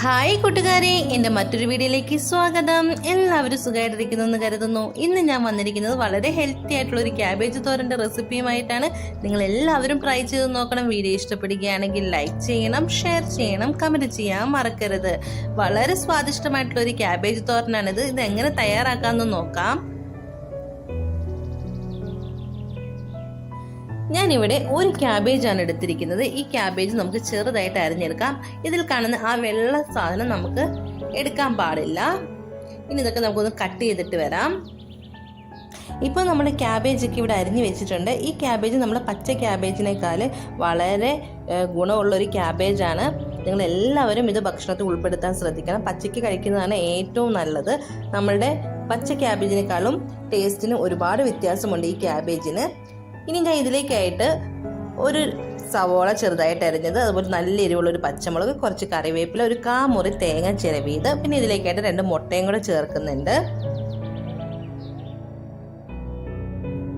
Hi കൂട്ടുകാരെ എന്റെ മറ്റൊരു വീഡിയോയിലേക്ക് സ്വാഗതം. എല്ലാവരും സുഖമായിട്ടിരിക്കുന്നു എന്ന് കരുതുന്നു. ഇന്ന് ഞാൻ വന്നിരിക്കുന്നത് വളരെ ഹെൽത്തി ആയിട്ടുള്ള ഒരു ക്യാബേജ് തോരന്റെ റെസിപ്പിയുമായിട്ടാണ് നിങ്ങൾ എല്ലാവരും ട്രൈ ചെയ്ത് നോക്കണം. വീഡിയോ ഇഷ്ടപ്പെടുകയാണെങ്കിൽ ലൈക്ക് ചെയ്യണം ഷെയർ ചെയ്യണം കമന്റ് ചെയ്യാൻ മറക്കരുത്. വളരെ സ്വാദിഷ്ടമായിട്ടുള്ള ഒരു ക്യാബേജ് തോരനാണിത്. ഇത് എങ്ങനെ തയ്യാറാക്കാമെന്ന് നോക്കാം. ഞാനിവിടെ ഒരു ക്യാബേജാണ് എടുത്തിരിക്കുന്നത്. ഈ ക്യാബേജ് നമുക്ക് ചെറുതായിട്ട് അരിഞ്ഞെടുക്കാം. ഇതിൽ കാണുന്ന ആ വെള്ള സാധനം നമുക്ക് എടുക്കാൻ പാടില്ല. ഇനി ഇതൊക്കെ നമുക്കൊന്ന് കട്ട് ചെയ്തിട്ട് വരാം. ഇപ്പോൾ നമ്മുടെ ക്യാബേജൊക്കെ ഇവിടെ അരിഞ്ഞു വെച്ചിട്ടുണ്ട്. ഈ ക്യാബേജ് നമ്മൾ പച്ച ക്യാബേജിനേക്കാൾ വളരെ ഗുണമുള്ളൊരു ക്യാബേജാണ്. നിങ്ങൾ എല്ലാവരും ഇത് ഭക്ഷണത്തിൽ ഉൾപ്പെടുത്താൻ ശ്രദ്ധിക്കണം. പച്ചയ്ക്ക് കഴിക്കുന്നതാണ് ഏറ്റവും നല്ലത്. നമ്മളുടെ പച്ച ക്യാബേജിനേക്കാളും ടേസ്റ്റിന് ഒരുപാട് വ്യത്യാസമുണ്ട് ഈ ക്യാബേജിന്. ഇനി ഞാൻ ഇതിലേക്കായിട്ട് ഒരു സവോള ചെറുതായിട്ട് അരിഞ്ഞത് അതുപോലെ നല്ല എരിവുള്ള ഒരു പച്ചമുളക് കുറച്ച് കറിവേപ്പില ഒരു കാമുറി തേങ്ങ ചിരവിയത്. പിന്നെ ഇതിലേക്കായിട്ട് രണ്ട് മുട്ടയും കൂടെ ചേർക്കുന്നുണ്ട്.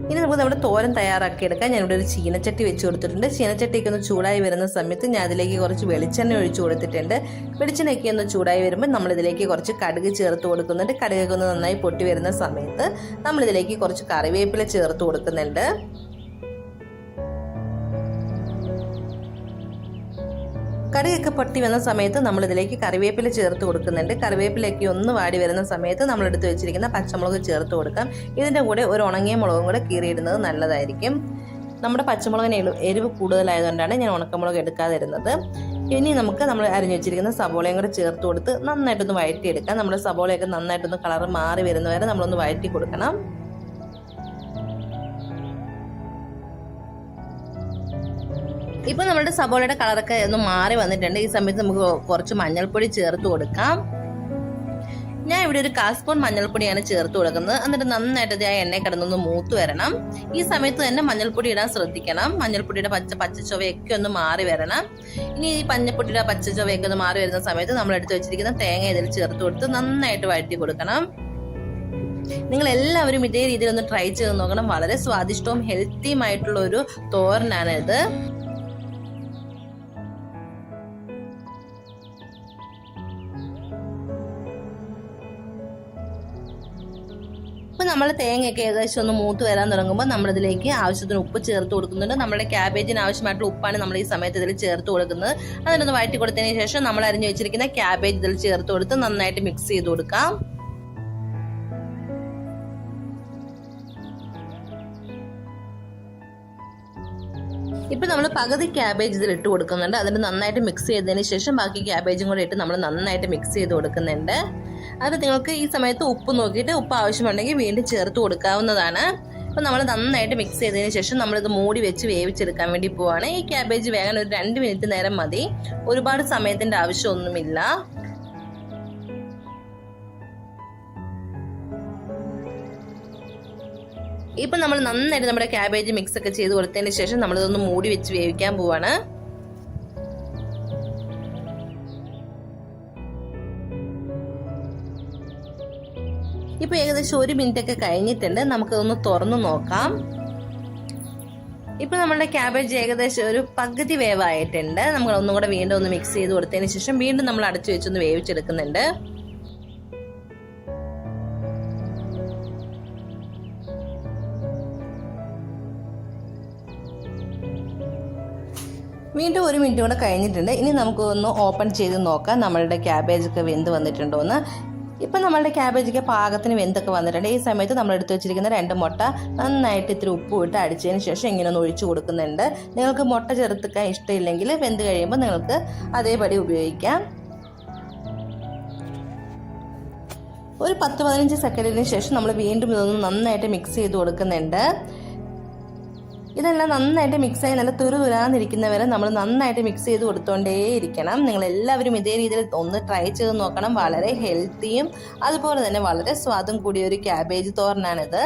ഇനി നമുക്ക് നമ്മുടെ തോരൻ തയ്യാറാക്കി എടുക്കാം. ഞാനിവിടെ ഒരു ചീനച്ചട്ടി വെച്ച് കൊടുത്തിട്ടുണ്ട്. ചീനച്ചട്ടിക്ക് ഒന്ന് ചൂടായി വരുന്ന സമയത്ത് ഞാൻ അതിലേക്ക് കുറച്ച് വെളിച്ചെണ്ണ ഒഴിച്ചു കൊടുത്തിട്ടുണ്ട്. വെളിച്ചെണ്ണയൊക്കെ ഒന്ന് ചൂടായി വരുമ്പോൾ നമ്മൾ ഇതിലേക്ക് കുറച്ച് കടുക് ചേർത്ത് കൊടുക്കുന്നുണ്ട്. കടുകൊക്കെ ഒന്ന് നന്നായി പൊട്ടി വരുന്ന സമയത്ത് നമ്മളിതിലേക്ക് കുറച്ച് കറിവേപ്പില ചേർത്ത് കൊടുക്കുന്നുണ്ട്. കറിയൊക്കെ പൊട്ടി വന്ന സമയത്ത് നമ്മൾ ഇതിലേക്ക് കറിവേപ്പില ചേർത്ത് കൊടുക്കുന്നുണ്ട്. കറിവേപ്പിലയൊക്കെ ഒന്ന് വാടി വരുന്ന സമയത്ത് നമ്മൾ എടുത്ത് വെച്ചിരിക്കുന്ന പച്ചമുളക് ചേർത്ത് കൊടുക്കാം. ഇതിന്റെ കൂടെ ഒരു ഉണങ്ങിയ മുളകും കൂടെ കീറിയിടുന്നത് നല്ലതായിരിക്കും. നമ്മുടെ പച്ചമുളകിന് എരിവ് കൂടുതലായതുകൊണ്ടാണ് ഞാൻ ഉണക്കമുളക് എടുക്കാതിരുന്നത് ഇനി നമുക്ക് നമ്മൾ അരിഞ്ഞു വെച്ചിരിക്കുന്ന സബോളയും കൂടെ ചേർത്ത് കൊടുത്ത് നന്നായിട്ടൊന്ന് വഴറ്റിയെടുക്കാം. നമ്മുടെ സബോളയൊക്കെ നന്നായിട്ടൊന്ന് കളർ മാറി വരുന്നവരെ നമ്മളൊന്ന് വഴറ്റി കൊടുക്കണം. ഇപ്പൊ നമ്മുടെ സബോളയുടെ കളറൊക്കെ ഒന്ന് മാറി വന്നിട്ടുണ്ട്. ഈ സമയത്ത് നമുക്ക് കുറച്ച് മഞ്ഞൾപ്പൊടി ചേർത്ത് കൊടുക്കാം. ഞാൻ ഇവിടെ ഒരു കാസ്പൂൺ മഞ്ഞൾപ്പൊടിയാണ് ചേർത്ത് കൊടുക്കുന്നത്. എന്നിട്ട് നന്നായിട്ട് ആ എണ്ണ കിടന്നൊന്ന് മൂത്ത് വരണം. ഈ സമയത്ത് തന്നെ മഞ്ഞൾപ്പൊടി ഇടാൻ ശ്രദ്ധിക്കണം. മഞ്ഞൾപ്പൊടിയുടെ പച്ച പച്ച ചൊവയൊക്കെ ഒന്ന് മാറി വരണം. ഇനി ഈ മഞ്ഞൾപ്പൊടിയുടെ പച്ച ചൊവയൊക്കെ ഒന്ന് മാറി വരുന്ന സമയത്ത് നമ്മൾ എടുത്തു വെച്ചിരിക്കുന്ന തേങ്ങ ഇതിൽ ചേർത്ത് കൊടുത്ത് നന്നായിട്ട് വഴറ്റി കൊടുക്കണം. നിങ്ങൾ എല്ലാവരും ഇതേ രീതിയിൽ ഒന്ന് ട്രൈ ചെയ്ത് നോക്കണം. വളരെ സ്വാദിഷ്ടവും ഹെൽത്തിയുമായിട്ടുള്ള ഒരു തോരനാണ് ഇത്. നമ്മൾ തേങ്ങയൊക്കെ ഏകദേശം ഒന്ന് മൂത്ത് വരാൻ തുടങ്ങുമ്പോൾ നമ്മളിതിലേക്ക് ആവശ്യത്തിന് ഉപ്പ് ചേർത്ത് കൊടുക്കുന്നുണ്ട്. നമ്മുടെ ക്യാബേജിന് ആവശ്യമായിട്ടുള്ള ഉപ്പാണ് നമ്മൾ ഈ സമയത്ത് ഇതിൽ ചേർത്ത് കൊടുക്കുന്നത്. അതിനൊന്ന് വഴറ്റി കൊടുത്തതിന് ശേഷം നമ്മൾ അരിഞ്ഞു വെച്ചിരിക്കുന്ന ക്യാബേജ് ഇതിൽ ചേർത്ത് കൊടുത്ത് നന്നായിട്ട് മിക്സ് ചെയ്ത് കൊടുക്കാം. ഇപ്പം നമ്മൾ പകുതി ക്യാബേജ് ഇതിൽ ഇട്ട് കൊടുക്കുന്നുണ്ട്. അതിന് നന്നായിട്ട് മിക്സ് ചെയ്തതിന് ശേഷം ബാക്കി ക്യാബേജും കൂടെ ഇട്ട് നമ്മൾ നന്നായിട്ട് മിക്സ് ചെയ്ത് കൊടുക്കുന്നുണ്ട്. അത് നിങ്ങൾക്ക് ഈ സമയത്ത് ഉപ്പ് നോക്കിയിട്ട് ഉപ്പ് ആവശ്യമുണ്ടെങ്കിൽ വീണ്ടും ചേർത്ത് കൊടുക്കാവുന്നതാണ്. അപ്പോൾ നമ്മൾ നന്നായിട്ട് മിക്സ് ചെയ്തതിന് ശേഷം നമ്മളിത് മൂടി വെച്ച് വേവിച്ചെടുക്കാൻ വേണ്ടി പോവാണ്. ഈ ക്യാബേജ് വേഗം ഒരു രണ്ട് മിനിറ്റ് നേരം മതി. ഒരുപാട് സമയത്തിന്റെ ആവശ്യമൊന്നുമില്ല. ഇപ്പം നമ്മൾ നന്നായിട്ട് നമ്മുടെ ക്യാബേജ് മിക്സ് ഒക്കെ ചെയ്ത് കൊടുത്തതിന് ശേഷം നമ്മളിതൊന്ന് മൂടി വെച്ച് വേവിക്കാൻ പോവാണ്. ഇപ്പൊ ഏകദേശം ഒരു മിനിറ്റ് ഒക്കെ കഴിഞ്ഞിട്ടുണ്ട്. നമുക്കതൊന്ന് തുറന്നു നോക്കാം. ഇപ്പോൾ നമ്മുടെ ക്യാബേജ് ഏകദേശം ഒരു പകുതി വേവായിട്ടുണ്ട്. നമ്മൾ ഒന്നും കൂടെ വീണ്ടും ഒന്ന് മിക്സ് ചെയ്ത് കൊടുത്തതിന് ശേഷം വീണ്ടും നമ്മൾ അടച്ചു വെച്ചൊന്ന് വേവിച്ചെടുക്കുന്നുണ്ട്. വീണ്ടും ഒരു മിനിറ്റ് കൂടെ കഴിഞ്ഞിട്ടുണ്ട്. ഇനി നമുക്കൊന്ന് ഓപ്പൺ ചെയ്ത് നോക്കാം. നമ്മളുടെ ക്യാബേജ് ഒക്കെ വെന്ത് വന്നിട്ടുണ്ടോ എന്ന് ഇപ്പം നമ്മളുടെ ക്യാബേജൊക്കെ പാകത്തിന് വെന്തൊക്കെ വന്നിട്ടുണ്ട്. ഈ സമയത്ത് നമ്മൾ എടുത്തു വെച്ചിരിക്കുന്ന രണ്ട് മുട്ട നന്നായിട്ട് ഇത്തിരി ഉപ്പ് ഇട്ട് അടിച്ചതിന് ശേഷം ഇങ്ങനെ ഒന്ന് ഒഴിച്ചു കൊടുക്കുന്നുണ്ട്. നിങ്ങൾക്ക് മുട്ട ചേർത്തിക്കാൻ ഇഷ്ടമില്ലെങ്കിൽ വെന്ത് കഴിയുമ്പോൾ നിങ്ങൾക്ക് അതേപടി ഉപയോഗിക്കാം. ഒരു പത്ത് പതിനഞ്ച് സെക്കൻഡിന് ശേഷം നമ്മൾ വീണ്ടും ഇതൊന്ന് നന്നായിട്ട് മിക്സ് ചെയ്ത് കൊടുക്കുന്നുണ്ട്. ഇതെല്ലാം നന്നായിട്ട് മിക്സ് ആയി നല്ല തുരു തുരാന്നിരിക്കുന്നവരെ നമ്മൾ നന്നായിട്ട് മിക്സ് ചെയ്ത് കൊടുത്തോണ്ടേ ഇരിക്കണം നിങ്ങൾ എല്ലാവരും ഇതേ രീതിയിൽ ഒന്ന് ട്രൈ ചെയ്ത് നോക്കണം. വളരെ ഹെൽത്തിയും അതുപോലെ തന്നെ വളരെ സ്വാദും കൂടിയ ഒരു ക്യാബേജ് തോരനാണിത്.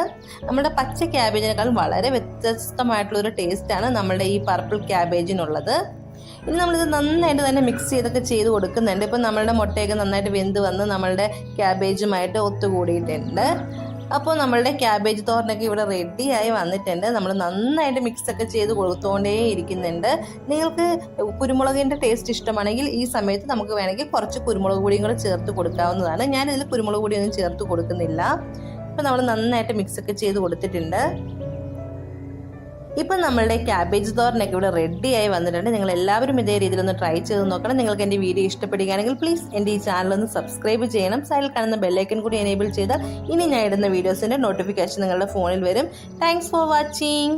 നമ്മുടെ പച്ച ക്യാബേജിനേക്കാൾ വളരെ വ്യത്യസ്തമായിട്ടുള്ളൊരു ടേസ്റ്റാണ് നമ്മുടെ ഈ പർപ്പിൾ ക്യാബേജിനുള്ളത് ഇനി നമ്മളിത് നന്നായിട്ട് തന്നെ മിക്സ് ചെയ്തൊക്കെ ചെയ്ത് കൊടുക്കുന്നുണ്ട്. ഇപ്പം നമ്മളുടെ മുട്ടയൊക്കെ നന്നായിട്ട് വെന്ത് വന്ന് നമ്മളുടെ ക്യാബേജുമായിട്ട് ഒത്തുകൂടിയിട്ടുണ്ട്. അപ്പോൾ നമ്മളുടെ ക്യാബേജ് തോരനൊക്കെ ഇവിടെ റെഡിയായി വന്നിട്ടുണ്ട്. നമ്മൾ നന്നായിട്ട് മിക്സൊക്കെ ചെയ്ത് കൊടുത്തുകൊണ്ടേ ഇരിക്കുന്നുണ്ട്. നിങ്ങൾക്ക് കുരുമുളകിന്റെ ടേസ്റ്റ് ഇഷ്ടമാണെങ്കിൽ ഈ സമയത്ത് നമുക്ക് വേണമെങ്കിൽ കുറച്ച് കുരുമുളക് പൊടിയും കൂടെ ചേർത്ത് കൊടുക്കാവുന്നതാണ്. ഞാനിതിൽ കുരുമുളക് പൊടിയൊന്നും ചേർത്ത് കൊടുക്കുന്നില്ല. അപ്പോൾ നമ്മൾ നന്നായിട്ട് മിക്സൊക്കെ ചെയ്ത് കൊടുത്തിട്ടുണ്ട്. ഇപ്പം നമ്മളുടെ ക്യാബേജ് തോരനൊക്കെ ഇവിടെ റെഡിയായി വന്നിട്ടുണ്ട്. നിങ്ങൾ എല്ലാവരും ഇതേ രീതിയിൽ ഒന്ന് ട്രൈ ചെയ്ത് നോക്കണം. നിങ്ങൾക്ക് എന്റെ വീഡിയോ ഇഷ്ടപ്പെടുകയാണെങ്കിൽ പ്ലീസ് എന്റെ ഈ ചാനൽ ഒന്ന് സബ്സ്ക്രൈബ് ചെയ്യണം. സൈഡിൽ കാണുന്ന ബെല്ലൈക്കൻ കൂടി എനേബിൾ ചെയ്താൽ ഇനി ഞാൻ ഇടുന്ന വീഡിയോസിന്റെ നോട്ടിഫിക്കേഷൻ നിങ്ങളുടെ ഫോണിൽ വരും. Thanks for watching